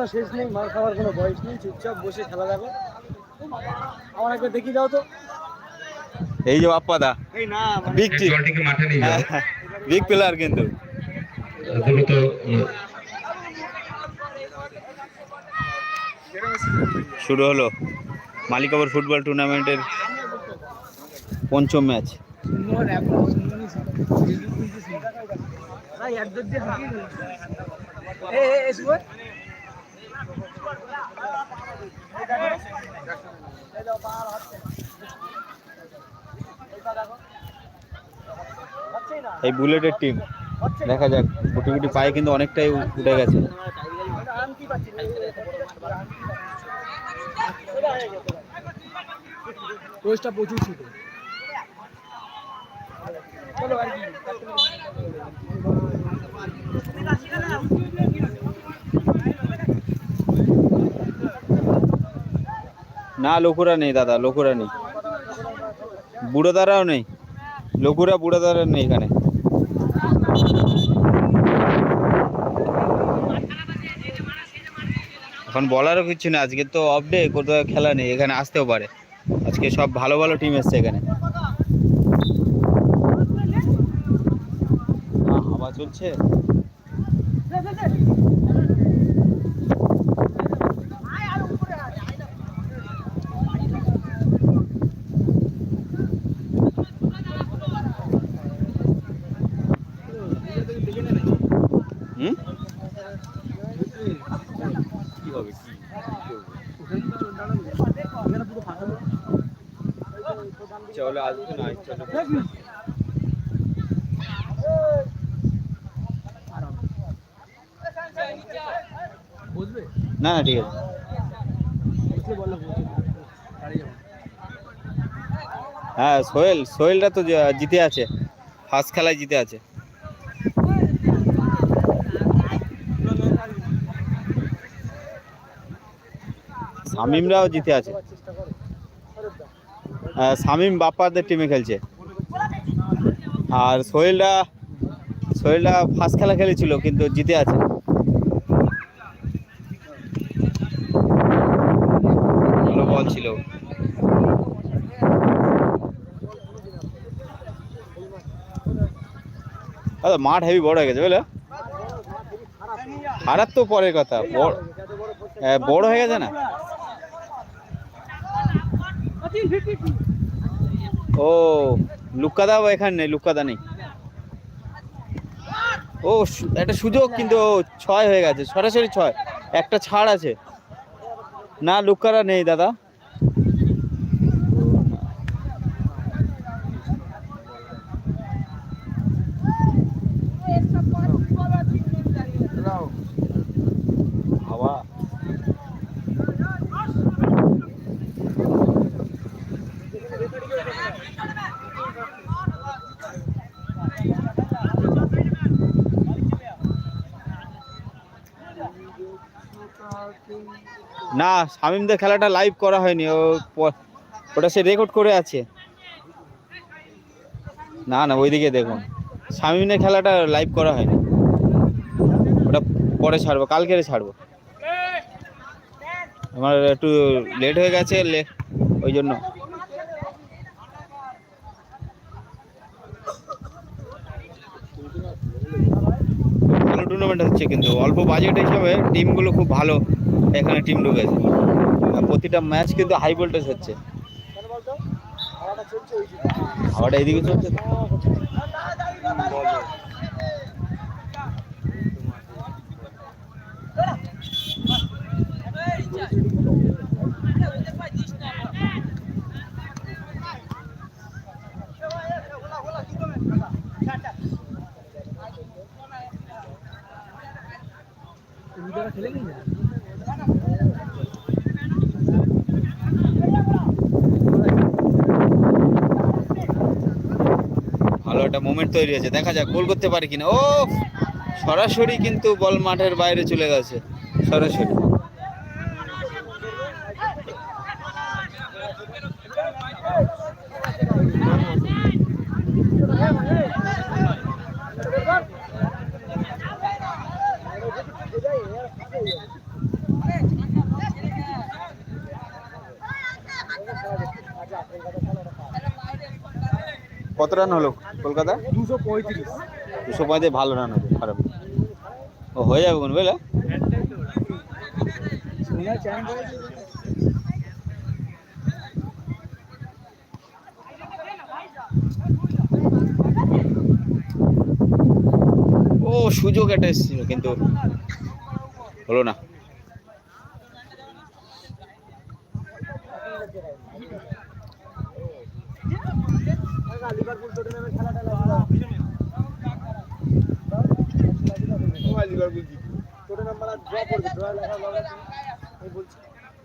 কোনো শেষ নেই মার খাওয়ার কোনো বয়স নেই চুপচাপ বসে খেলা দেখো। আমার একবার দেখি দাও তো। এই যে বাপ্পাদা এই না বিগ টিম জলটিকে মাঠে নিয়ে যাও? বিগ প্লেয়ার কিন্তু। দ্রুত শুরু হলো। মালিকাবর ফুটবল টুর্নামেন্টের পঞ্চম ম্যাচ। সুন্দর এখন সুন্দরই ভাই একদম দিয়ে হাঁকিয়ে দিল এ এ এ শুভ এই বুলেটের টিম দেখা যাক গুটি গুটি পায়ে কিন্তু অনেকটাই উঠে গেছে। প্রচুর আর কি না লকুরা নেই দাদা লকুরা নেই। বুড়ো দ্বারাও নেই। লকুরা বুড়ো দ্বারা নেই এখানে। এখন বলারও কিছু না আজকে তো অফ ডে কোথাও খেলা নেই, এখানে আসতেও পারে। আজকে সব ভালো ভালো টিম এসছে এখানে। হাওয়া চলছে হুম কি হবে কি আসবে না চলো বুঝবে? না না ঠিক আছে। হ্যাঁ সোহেল সোহেলরা তো জিতে আছে। ফার্স্ট খেলায় জিতে আছে। শামিমরাও জিতে আছে। চেষ্টা করো আহ, শামিম বাপ্পাদের টিমে খেলছে। আর সোহেলরা সোহেলরা ফার্স্ট খেলা খেলেছিল কিন্তু জিতে আছে। বল ছিল। আচ্ছা মাঠ হেভি বড় হয়ে গেছে বুঝলে? খারাপ তো পরের কথা বড় হ্যাঁ, বড় হয়ে গেছে না? ও লুকাদা এখানে নেই, লুকাদা নেই। ও একটা সুযোগ কিন্তু ছয় হয়ে গেছে, সরাসরি ছয়। একটা ছাড় আছে। না, লুকারা নেই, দাদা। না, শামিমদের খেলাটা লাইভ করা হয়নি, ও ওটা সে রেকর্ড করে আছে। না না, ওইদিকে দেখুন, শামিমের খেলাটা লাইভ করা হয়নি। ওটা পরে ছাড়বো কালকে ছাড়বো। আমার একটু লেট হয়ে গেছে ওই জন্য ভালো টুর্নামেন্ট হচ্ছে কিন্তু। অল্প বাজেট হিসাবে টিমগুলো খুব ভালো এখানে টিম ঢুকেছে। প্রতিটা ম্যাচ কিন্তু হাই ভোল্টেজ হচ্ছে। হাওয়াটা এদিকে চলছে একটা মোমেন্ট তৈরি হয়েছে। দেখা যাক, গোল করতে পারে কিনা। ও, সরাসরি কিন্তু বল মাঠের বাইরে চলে গেছে। সরাসরি। কত রান হলো? কলকাতা? দুশো পঁয়ত্রিশ। দুশো পঁয়ত্রিশ ভালো রান হলো খারাপ। ও হয়ে যাবে কোন বুঝলে? ও সুযোগ একটা এসেছিল কিন্তু হলো না। লিভারপুল টটেনহামের খেলাটা লাগবে টটেনহাম মারা ড্র করবে ড্র লেখা লাগা আমি বলছি।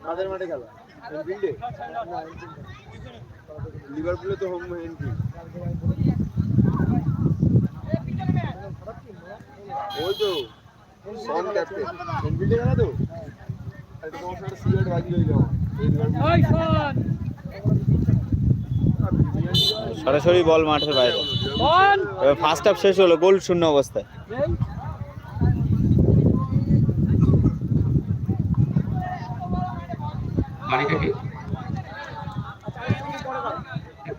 কাদের মাঠে খেলা। এনফিল্ডে না লিভারপুলে তো হোম এনফিল্ড ওই তো সন ক্যাপ্টেন এনফিল্ডে খেলা তো? একটা তোমার সাথে সিগারেট বাজি রইল এই সরাসরি বল মাঠের বাইরে। ফার্স্ট হাফ শেষ হলো গোল শূন্য অবস্থায়। পানিটাকে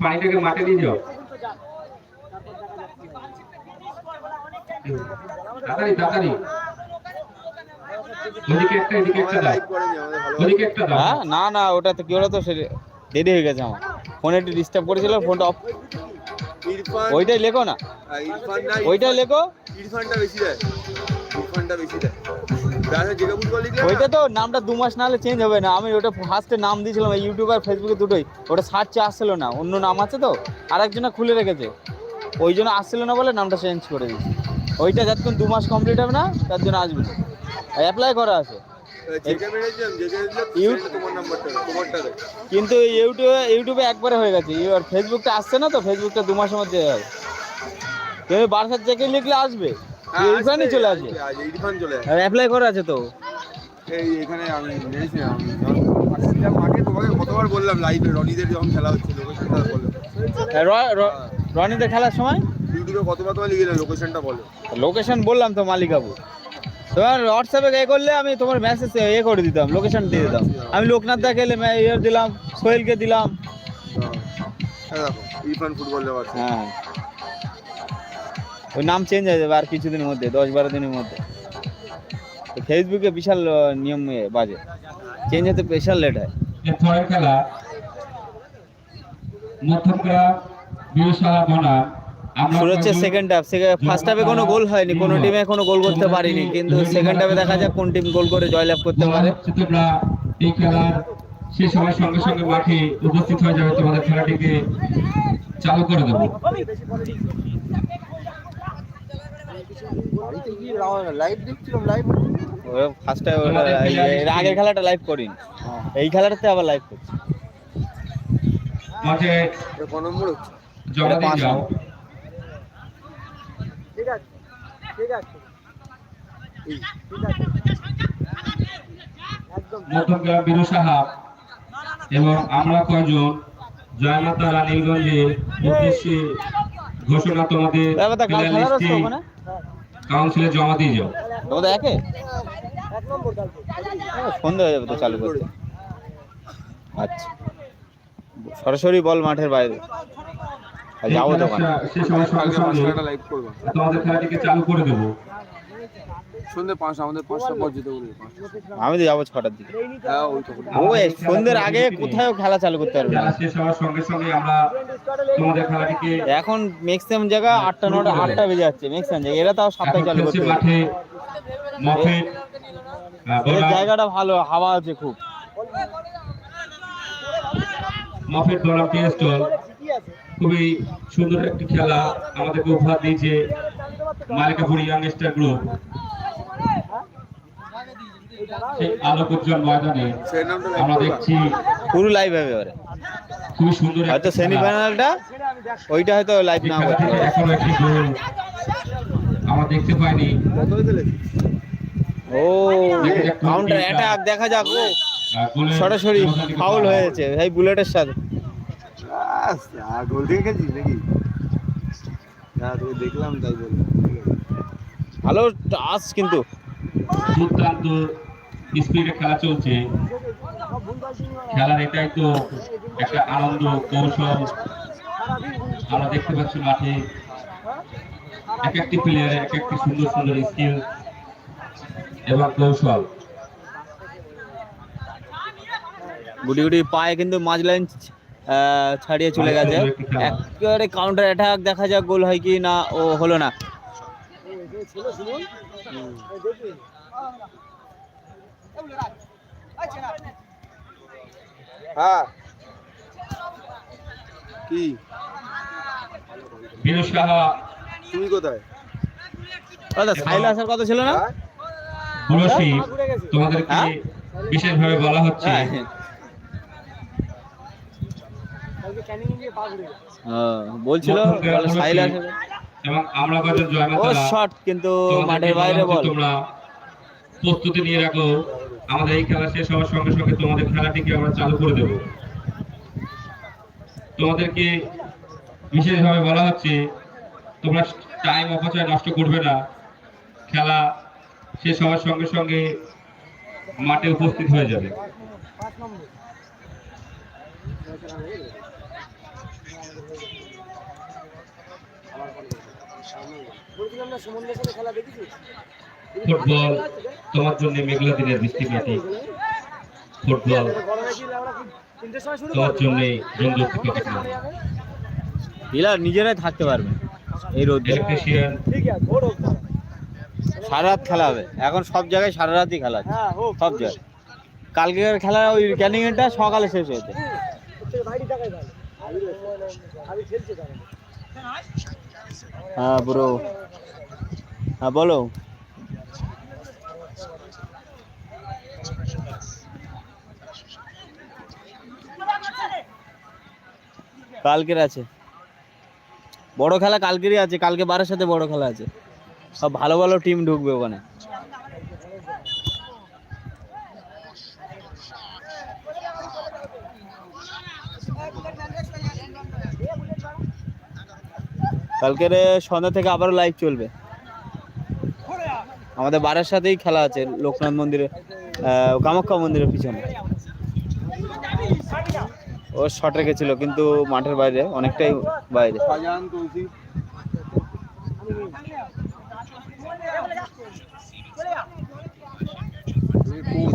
পানিটাকে মাঠে দিয়ে যাও? তাড়াতাড়ি তাড়াতাড়ি। ওদিকে একটা এদিকে একটা দাও। ওদিকে একটা দাও। হ্যাঁ না না ওটা তো কি হলো তো সে- দেরি হয়ে গেছে আমার। ফোনে একটু ডিস্টার্ব করেছিল, ফোনটা অফ ওইটাই লেখো না। ওইটাই লেখো। ইরফানটা বেশি দেয় ইরফানটা বেশি দেয় না? ওইটা তো নামটা দু মাস না হলে চেঞ্জ হবে না। আমি ওটা ফার্স্টে নাম দিয়েছিলাম ইউটিউব আর ফেসবুকে দুটোই। ওটা সার্চে আসছিল না। অন্য নাম আছে তো? আর একজনে খুলে রেখেছে। ওই জন্য আসছিল না বলে নামটা চেঞ্জ করে দিয়েছি। ওইটা যতক্ষণ দু মাস কমপ্লিট হবে না, তার জন্য আসবে। অ্যাপ্লাই করা আছে। কিন্তু ইউটিউবে ইউটিউবে একবারে হয়ে গেছে। এবার ফেসবুকটা আসছে না তো? ফেসবুকটা দু মাসের মধ্যে হবে কিন্তু বারসাত থেকে লিখলে আসবে। হ্যাঁ, ইরফানই আসবে, চলে আসবে। ইরফান চলে আসবে। অ্যাপ্লাই করা আছে তো? এই এখানে আমি মাঠে তোমাকে কতবার বললাম লাইভে রনিদের যখন খেলা হচ্ছে লোকেশনটা বলো। র- র- রনিদের খেলার সময়? ইউটিউবে কতবার তোমার লিখে লোকেশনটা বলো। লোকেশন বললাম তো মালিকাবু। তোমার হোয়াটসঅ্যাপে এ করলে আমি তোমার মেসেজ এ করে দিতাম লোকেশন দিয়ে দিতাম। আমি লোকনাথ দা গেলে ইয়ে দিলাম সোহেলকে দিলাম। হ্যাঁ হ্যাঁ। ওই নাম চেঞ্জ হয়ে যাবে আর কিছুদিনের মধ্যে দশ বারো দিনের মধ্যে। ফেসবুকে বিশাল নিয়ম বাজে। চেঞ্জ হতে বিশাল লেট হয়। খেলা মধ্যমগ্রাম বীরশালা বনাম শুরু হচ্ছে সেকেন্ড হাফ ফার্স্ট হাফে কোনো গোল হয়নি কোনো টিমে কোনো গোল করতে পারিনি কিন্তু সেকেন্ড হাফে দেখা যাক কোন টিম গোল করে জয়লাভ করতে পারে। তোমরা এই খেলার শেষ হওয়ার সঙ্গে সঙ্গে মাঠে উপস্থিত হয়ে যাবে তোমাদের খেলাটিকে চালু করে দেবো। লাইভ দেখছিলাম লাইভ ফার্স্ট এর আগের খেলাটা লাইভ করিনি। এই খেলাটাতে আবার লাইভ করছি। মাঠে জমা দিয়ে যাও। ঠিক আছে ঠিক আছে। ঠিক আছে। বীরু সাহাব এবং আমরা কয়জন জয়মাতা রানীগঞ্জের উদ্দেশ্যে ঘোষণা তোমাদের কাউন্সিলে জমা দিয়ে যাও। তোমাদের একে? এক নম্বর হয়ে যাবে তো চালু করতে। আচ্ছা। সরাসরি বল মাঠের বাইরে। যাব এই দোকান খেলাটা শেষ হওয়ার সঙ্গে সঙ্গে লাইভ করব। তোমাদের খেলাটিকে চালু করে দেবো। সন্ধ্যে পাঁচটা আমাদের পাঁচটা পর যেতে বলব। আমি তো যাব ছটার দিকে। হ্যাঁ ও সন্ধ্যের আগে কোথাও খেলা চালু করতে পারবে? না শেষ হওয়ার সঙ্গে সঙ্গে আমরা তোমাদের খেলাটিকে এখন ম্যাক্সিমাম জায়গা আটটা নটা আটটা বেজে যাচ্ছে ম্যাক্সিমাম জায়গা। এরা তাও সাতটায় চালু মাঠে বনাম- জায়গাটা ভালো হাওয়া আছে খুব। মফেট বনাম টিএস্টল খুবই সুন্দর একটি খেলা আমাদেরকে উপহার দিয়েছে মালিকাপুর ইয়াংস্টার গ্রুপ সেই আলোক উজ্জ্বল ময়দানে সেই নামটা লাইভ আমরা দেখছি পুরো লাইভ হবে এবারে। খুবই সুন্দর হয়তো সেমিফাইনালটা ওইটা হয়তো লাইভ না খেলা করতে থেকে একটি গোল আমরা দেখতে পাইনি। ও কাউন্টার অ্যাটাক দেখা যাক ও। সরাসরি ফাউল হয়েছে এই বুলেটের সাথে। গোল দিয়ে খেলছিস নাকি? না তোকে দেখলাম তাই বললাম ভালো টাচ কিন্তু। দুর্দান্ত স্পিডে খেলা চলছে। খেলার এটাই তো একটা আনন্দ কৌশল। আমরা দেখতে পাচ্ছি মাঠে এক একটি প্লেয়ারের এক একটি সুন্দর সুন্দর স্কিল এবং কৌশল। গুটি গুটি পায়ে কিন্তু মাঝ লাইন ছাড়িয়ে চলে গেছে। একেবারে কাউন্টার অ্যাটাক দেখা যাক গোল হয় কি না ও হলো না। হ্যাঁ। কি? তুমি কোথায়? দাদা সাইলে আসার কথা ছিল না? হ্যাঁ? হ্যাঁ? বিশেষভাবে বলা হচ্ছে হ্যাঁ হ্যাঁ, বলছিল মধ্যমগ্রাম বলে সাইলে বুড়োশি আসার এবং আমরা বাজার ও শট কিন্তু তোমাদেরকে মাঠের বলা বাইরে হচ্ছে বল। তোমরা প্রস্তুতি নিয়ে রাখো। আমাদের এই খেলা শেষ হওয়ার সঙ্গে সঙ্গে তোমাদের খেলাটিকে আমরা চালু করে দেব। তোমাদেরকে বিশেষভাবে বলা হচ্ছে তোমরা টাইম অপচয় নষ্ট করবে না। খেলা শেষ হওয়ার সঙ্গে সঙ্গে মাঠে উপস্থিত হয়ে যাবে। ফুটবল তোমার জন্য মেঘলা দিনের বৃষ্টি মাটি ফুটবল তোমার জন্য ক্রিকেট মাঠ এরা নিজেরাই থাকতে পারবে এই রোদে সারা রাত খেলা হবে। এখন সব জায়গায় সারা রাতই খেলা হচ্ছে। সব জায়গায়। কালকের খেলা ওই ক্যানিং এরটা সকালে শেষ হয়েছে। হ্যাঁ ব্রো হ্যাঁ বলো। কালকের আছে। বড় খেলা কালকেরই আছে, কালকে বারের সাথে বড় খেলা আছে। সব ভালো ভালো টিম ঢুকবে ওখানে। কালকের সন্ধ্যা থেকে আবারও লাইভ চলবে। আমাদের বারের সাথেই খেলা আছে, লোকনাথ মন্দিরে কামাখ্যা মন্দিরের পিছনে। ও শট রেখেছিল, কিন্তু মাঠের বাইরে, অনেকটাই বাইরে। কোচ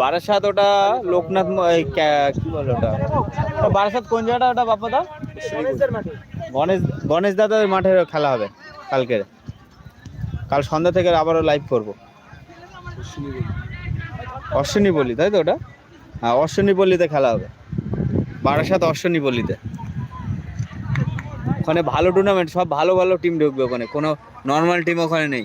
বারাসাত ওটা লোকনাথ কি বলে ওটা? বারাসাত কোন জায়গাটা ওটা বাপাদা গণেশ গণেশ দাদার মাঠে খেলা হবে কালকে কাল সন্ধ্যা থেকে আবারও লাইভ করব। অশ্বিনী বলি। তাই তো ওটা? হ্যাঁ অশ্বিনী বলিতে খেলা হবে। বারাসাত অশ্বিনী বলিতে। ওখানে ভালো টুর্নামেন্ট সব ভালো ভালো টিম ঢুকবে ওখানে। কোনো নর্মাল টিম ওখানে নেই।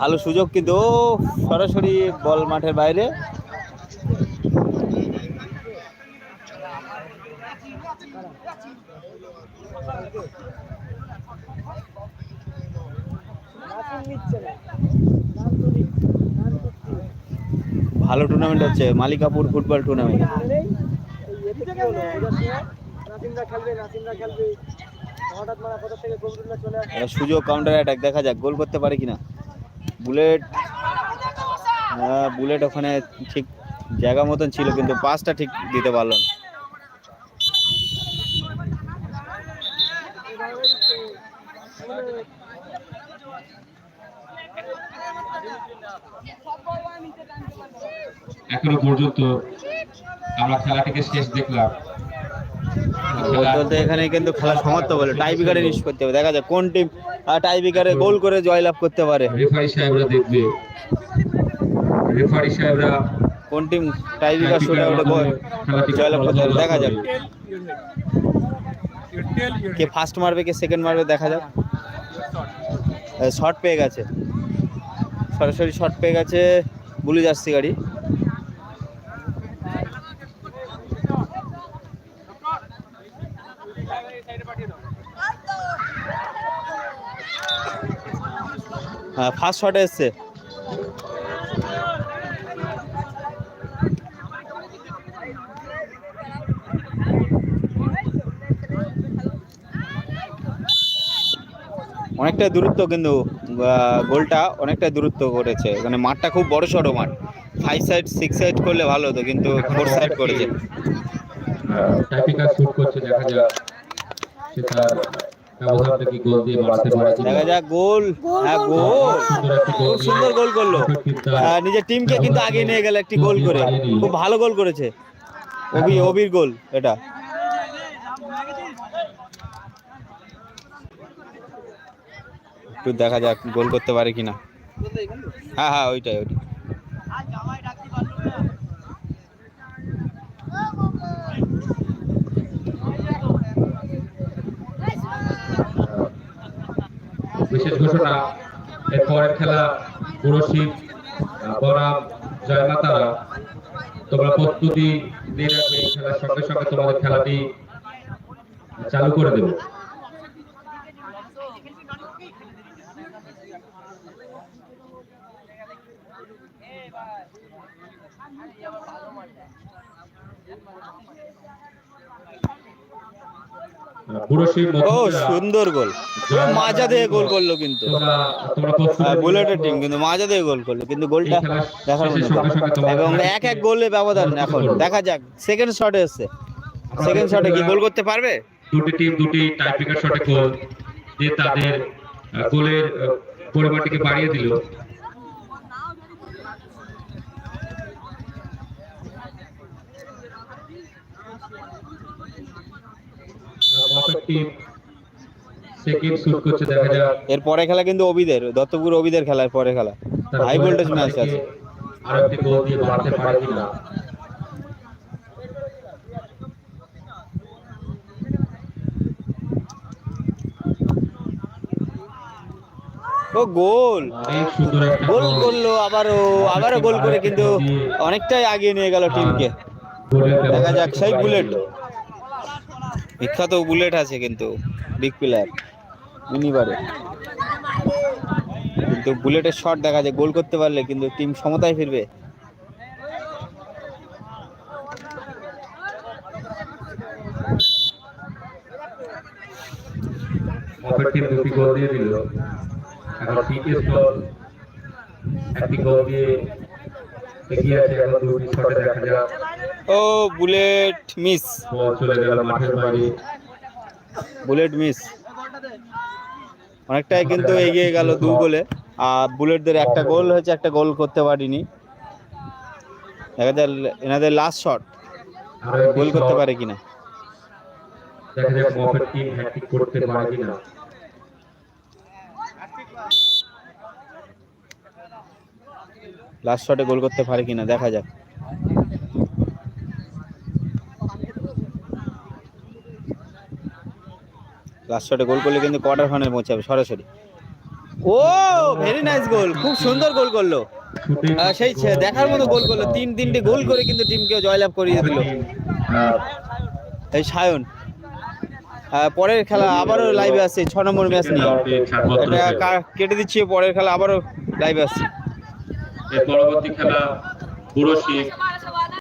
ভালো সুযোগ কিন্তু সরাসরি বল মাঠের বাইরে। ভালো টুর্নামেন্ট হচ্ছে মালিকাপুর ফুটবল টুর্নামেন্ট সুযোগ কাউন্টার অ্যাটাক দেখা যাক গোল করতে পারে কিনা। বুলেট হ্যাঁ বুলেট ওখানে ঠিক জায়গা মতন ছিল কিন্তু পাসটা ঠিক দিতে পারল না। এখনও পর্যন্ত আমরা খেলাটিকে শেষ দেখলাম। বলতে এখানে কিন্তু খেলা সমাপ্ত বলে টাই বিকারে নিশ করতে হবে। দেখা যাক কোন টিম টাই বিকারে গোল করে জয়লাভ করতে পারে। রেফারি সাহেবরা দেখবে। রেফারি সাহেবরা কোন টিম টাই বিকার শুনে ওটা গোল জয়লাভ করতে পারে। দেখা যাক। কে ফার্স্ট মারবে কে সেকেন্ড মারবে দেখা যাক। শর্ট পেয়ে গেছে। সরাসরি শর্ট পেয়ে গেছে। ব্লু জার্সি গাড়ি। ফার্স্ট শটে এসছে। অনেকটা দূরত্ব কিন্তু গোলটা অনেকটা দূরত্ব করেছে। মানে মাঠটা খুব বড় সড়ো মাঠ। ফাইভ সাইড সিক্স সাইড করলে ভালো হতো, কিন্তু ফোর সাইড করেছে। ব্যবধানটা কি গোল দিয়ে বাড়াতে পারে? দেখা যাক গোল। হ্যাঁ গোল। সুন্দর একটি গোল খুব সুন্দর গোল করল। নিজের টিমকে কিন্তু আগিয়ে নিয়ে গেল একটি গোল করে। খুব ভালো গোল করেছে। অবি অবির গোল এটা। একটু দেখা যাক গোল করতে পারে কিনা। হ্যাঁ হ্যাঁ ওইটাই ওইটাই। ঘোষণা। এরপরের খেলা পুরশিব বনাম জয়মাতারা। তোমরা প্রস্তুতি নিয়ে রাখবে খেলার সঙ্গে সঙ্গে তোমাদের খেলাটি চালু করে দেবো। ও সুন্দর গোল। মাজা দিয়ে গোল করল কিন্তু। বুলেটের টিম কিন্তু মাজা দিয়ে গোল করল কিন্তু গোলটা দেখার মতো এবং এক এক গোলে ব্যবধান এখন। দেখা যাক সেকেন্ড শটে এসছে। সেকেন্ড শটে কি গোল করতে পারবে? দুটি টিম দুটি টাইপিকার শটে গোল। যে তাদের গোলের পরিমাণটিকে বাড়িয়ে দিল। সেকেন্ড শুট করছে দেখা যাক। এর পরে খেলা কিন্তু অবিদের দত্তপুর অবিদের খেলার পরে খেলা। হাই ভোল্টেজ ম্যাচ আছে। আরও একটি গোল দিয়ে বাড়াতে পারে কিনা ও গোল! গোল করল আবারও আবারও গোল করে কিন্তু অনেকটাই আগিয়ে নিয়ে গেল টিমকে। দেখা যাক সেই বুলেট। বিখ্যাত বুলেট আছে কিন্তু বিগ প্লেয়ার মিনিবারে কিন্তু বুলেটের শট দেখা যায়, গোল করতে পারলে কিন্তু টিম সমতায় ফিরবে। দেখা যাক। ও বুলেট মিস। চলে গেল মাঠের বাইরে বুলেট মিস। অনেকটাই কিন্তু এগিয়ে গেল দু গোলে। আর বুলেটদের একটা গোল হয়েছে একটা গোল করতে পারিনি। দেখা যায় এনাদের লাস্ট শট গোল করতে পারে কিনা। দেখা যাক মফের টিম হ্যাট্রিক করতে পারে কিনা। লাস্ট শটে গোল করতে পারে কিনা দেখা যাক। লাস্ট শটে গোল করলে কিন্তু কোয়ার্টার ফাইনাল পৌঁছাবে সরাসরি। ও ভেরি নাইস গোল খুব সুন্দর গোল করল। সেই দেখার মতো গোল করল, তিন তিনটে গোল করে কিন্তু টিমকে জয়লাভ করিয়ে দিল। এই সায়ন পরের খেলা আবারও লাইভে আসছে, ছ নম্বর ম্যাচ নিয়ে। কেটে দিচ্ছি, পরের খেলা আবারও লাইভে এর পরবর্তী খেলা পুরশিব